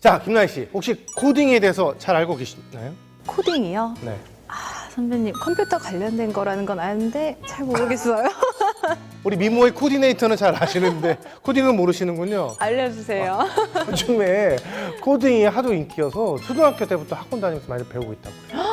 자, 김나희 씨, 혹시 코딩에 대해서 잘 알고 계시나요? 코딩이요? 네. 아, 선배님 컴퓨터 관련된 거라는 건 아는데 잘 모르겠어요. 우리 미모의 코디네이터는 잘 아시는데 코딩은 모르시는군요. 알려주세요. 요즘에 코딩이 하도 인기여서 초등학교 때부터 학원 다니면서 많이 배우고 있다고 요.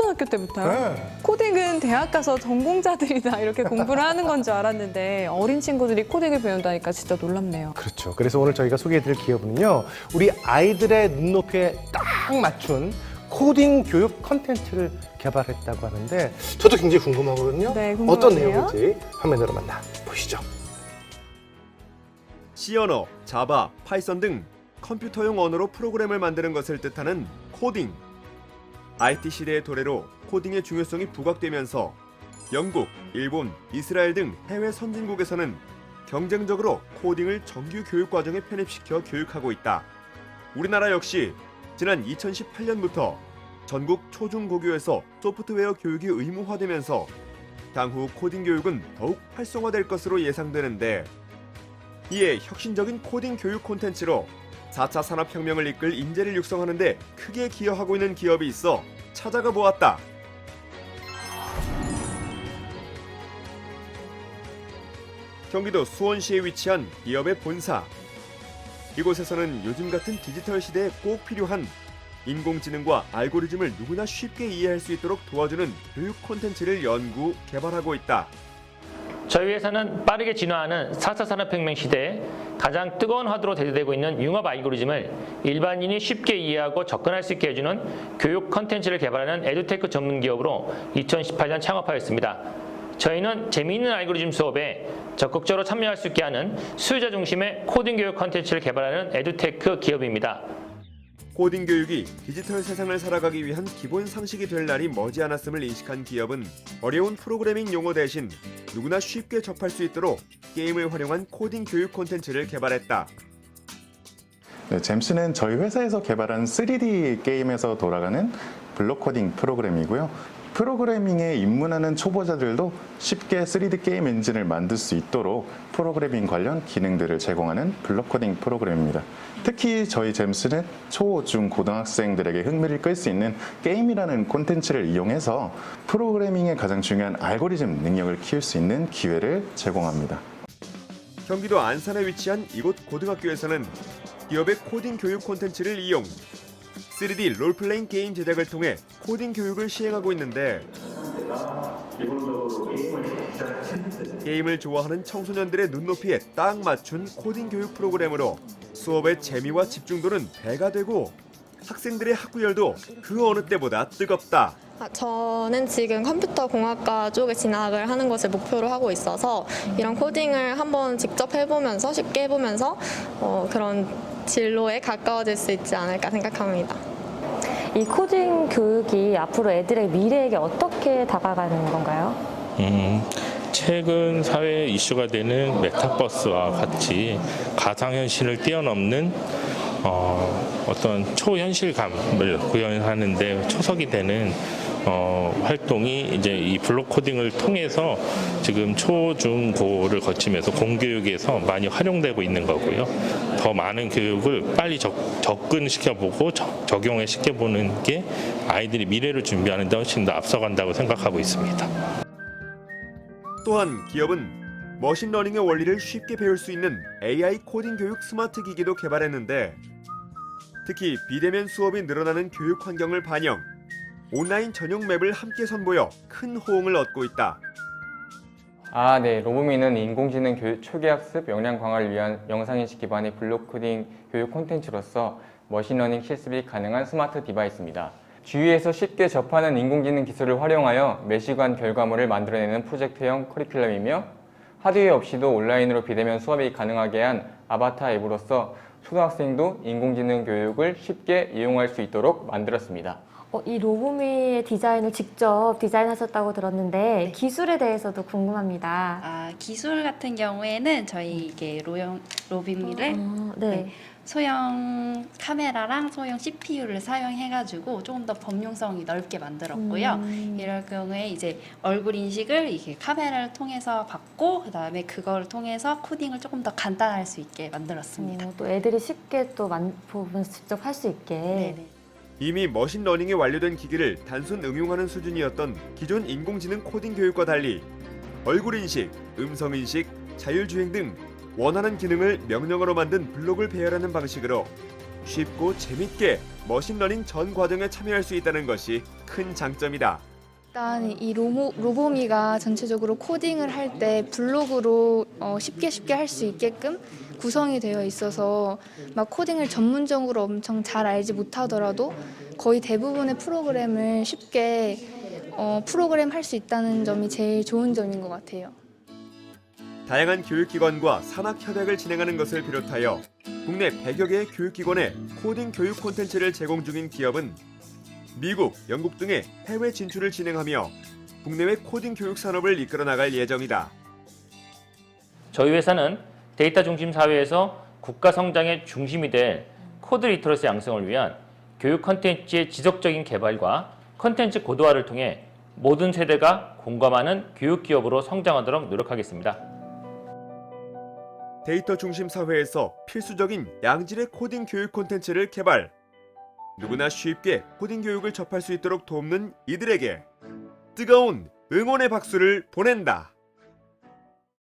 초등학교 때부터요? 네. 코딩은 대학 가서 전공자들이나 이렇게 공부를 하는 건 줄 알았는데 어린 친구들이 코딩을 배운다니까 진짜 놀랍네요. 그렇죠. 그래서 오늘 저희가 소개해드릴 기업은요, 우리 아이들의 눈높이에 딱 맞춘 코딩 교육 컨텐츠를 개발했다고 하는데 저도 굉장히 궁금하거든요. 네, 어떤 궁금하네요. 내용인지 화면으로 만나 보시죠. C 언어, 자바, 파이썬 등 컴퓨터용 언어로 프로그램을 만드는 것을 뜻하는 코딩. IT 시대의 도래로 코딩의 중요성이 부각되면서 영국, 일본, 이스라엘 등 해외 선진국에서는 경쟁적으로 코딩을 정규 교육 과정에 편입시켜 교육하고 있다. 우리나라 역시 지난 2018년부터 전국 초중고교에서 소프트웨어 교육이 의무화되면서 향후 코딩 교육은 더욱 활성화될 것으로 예상되는데 이에 혁신적인 코딩 교육 콘텐츠로 4차 산업혁명을 이끌 인재를 육성하는 데 크게 기여하고 있는 기업이 있어 찾아가 보았다. 경기도 수원시에 위치한 기업의 본사. 이곳에서는 요즘 같은 디지털 시대에 꼭 필요한 인공지능과 알고리즘을 누구나 쉽게 이해할 수 있도록 도와주는 교육 콘텐츠를 연구, 개발하고 있다. 저희 회사는 빠르게 진화하는 4차 산업혁명 시대에 가장 뜨거운 화두로 대두되고 있는 융합 알고리즘을 일반인이 쉽게 이해하고 접근할 수 있게 해주는 교육 컨텐츠를 개발하는 에듀테크 전문 기업으로 2018년 창업하였습니다. 저희는 재미있는 알고리즘 수업에 적극적으로 참여할 수 있게 하는 수요자 중심의 코딩 교육 컨텐츠를 개발하는 에듀테크 기업입니다. 코딩 교육이 디지털 세상을 살아가기 위한 기본 상식이 될 날이 머지않았음을 인식한 기업은 어려운 프로그래밍 용어 대신 누구나 쉽게 접할 수 있도록 게임을 활용한 코딩 교육 콘텐츠를 개발했다. 네, 잼스는 저희 회사에서 개발한 3D 게임에서 돌아가는 블록 코딩 프로그램이고요. 프로그래밍에 입문하는 초보자들도 쉽게 3D 게임 엔진을 만들 수 있도록 프로그래밍 관련 기능들을 제공하는 블록 코딩 프로그램입니다. 특히 저희 잼스는 초, 중, 고등학생들에게 흥미를 끌 수 있는 게임이라는 콘텐츠를 이용해서 프로그래밍의 가장 중요한 알고리즘 능력을 키울 수 있는 기회를 제공합니다. 경기도 안산에 위치한 이곳 고등학교에서는 기업의 코딩 교육 콘텐츠를 이용 3D 롤플레잉 게임 제작을 통해 코딩 교육을 시행하고 있는데 게임을 좋아하는 청소년들의 눈높이에 딱 맞춘 코딩 교육 프로그램으로 수업의 재미와 집중도는 배가 되고 학생들의 학구열도 그 어느 때보다 뜨겁다. 아, 저는 지금 컴퓨터 공학과 쪽에 진학을 하는 것을 목표로 하고 있어서 이런 코딩을 한번 직접 해보면서 쉽게 해보면서 어, 그런 진로에 가까워질 수 있지 않을까 생각합니다. 이 코딩 교육이 앞으로 애들의 미래에게 어떻게 다가가는 건가요? 음, 최근 사회 이슈가 되는 메타버스와 같이 가상현실을 뛰어넘는 어, 어떤 초현실감을 구현하는데 초석이 되는 어, 활동이 이제 이 블록 코딩을 통해서 지금 초, 중, 고를 거치면서 공교육에서 많이 활용되고 있는 거고요. 더 많은 교육을 빨리 적, 접근시켜보고 적, 적용을 시켜보는 게 아이들이 미래를 준비하는 데 훨씬 더 앞서간다고 생각하고 있습니다. 또한 기업은 머신러닝의 원리를 쉽게 배울 수 있는 AI 코딩 교육 스마트 기기도 개발했는데 특히 비대면 수업이 늘어나는 교육 환경을 반영, 온라인 전용 맵을 함께 선보여 큰 호응을 얻고 있다. 아, 네. 로보미는 인공지능 교육 초기 학습 역량 강화를 위한 영상인식 기반의 블록 코딩 교육 콘텐츠로서 머신러닝 실습이 가능한 스마트 디바이스입니다. 주위에서 쉽게 접하는 인공지능 기술을 활용하여 매시간 결과물을 만들어내는 프로젝트형 커리큘럼이며 하드웨어 없이도 온라인으로 비대면 수업이 가능하게 한 아바타 앱으로서 초등학생도 인공지능 교육을 쉽게 이용할 수 있도록 만들었습니다. 어, 이 로보미의 디자인을 직접 디자인하셨다고 들었는데 기술에 대해서도 궁금합니다. 아, 기술 같은 경우에는 저희 이게 로용 로비미를 어, 네. 소형 카메라랑 소형 CPU를 사용해가지고 조금 더 범용성이 넓게 만들었고요. 음. 이럴 경우에 이제 얼굴 인식을 이게 카메라를 통해서 받고 그 다음에 그걸 통해서 코딩을 조금 더 간단할 수 있게 만들었습니다. 어, 또 애들이 쉽게 또 만, 부분 직접 할 수 있게. 네네. 이미 머신러닝에 완료된 기기를 단순 응용하는 수준이었던 기존 인공지능 코딩 교육과 달리 얼굴 인식, 음성 인식, 자율주행 등 원하는 기능을 명령어로 만든 블록을 배열하는 방식으로 쉽고 재밌게 머신러닝 전 과정에 참여할 수 있다는 것이 큰 장점이다. 일단 이 로모, 로보미가 전체적으로 코딩을 할 때 블록으로 어, 쉽게 쉽게 할 수 있게끔 구성이 되어 있어서 막 코딩을 전문적으로 엄청 잘 알지 못하더라도 거의 대부분의 프로그램을 쉽게 어, 프로그램 할 수 있다는 점이 제일 좋은 점인 것 같아요. 다양한 교육기관과 산학 협약을 진행하는 것을 비롯하여 국내 100여 개의 교육기관에 코딩 교육 콘텐츠를 제공 중인 기업은 미국, 영국 등의 해외 진출을 진행하며 국내외 코딩 교육 산업을 이끌어 나갈 예정이다. 저희 회사는 데이터 중심 사회에서 국가 성장의 중심이 될 코드 리터러시 양성을 위한 교육 컨텐츠의 지속적인 개발과 컨텐츠 고도화를 통해 모든 세대가 공감하는 교육 기업으로 성장하도록 노력하겠습니다. 데이터 중심 사회에서 필수적인 양질의 코딩 교육 콘텐츠를 개발. 누구나 쉽게 코딩 교육을 접할 수 있도록 돕는 이들에게 뜨거운 응원의 박수를 보낸다.